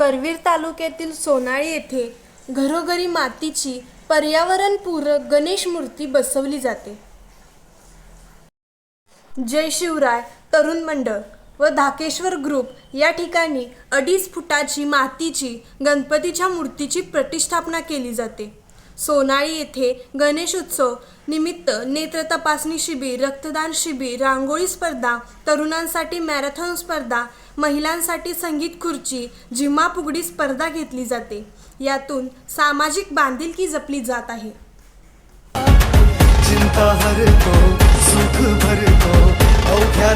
करवीर तालुक्यातील सोनाळी येथे घरोघरी मातीची पर्यावरणपूरक गणेश मूर्ती बसवली जाते. जय शिवराय तरुण मंडळ व धाकेश्वर ग्रुप या ठिकाणी अडीच फुटाची मातीची गणपतीच्या मूर्तीची प्रतिष्ठापना केली जाते. सोनाळी येथे गणेश उत्सव निमित्त नेत्र तपासणी शिबिर रक्तदान शिबिर रांगोळी स्पर्धा तरुणांसाठी मॅरेथॉन स्पर्धा महिलांसाठी संगीत खुर्ची झिम्मा फुगडी स्पर्धा घेतली जाते. यातून सामाजिक बांधिलकी जपली जात आहे. चिंता हरतो सुख भरतो अवघ्या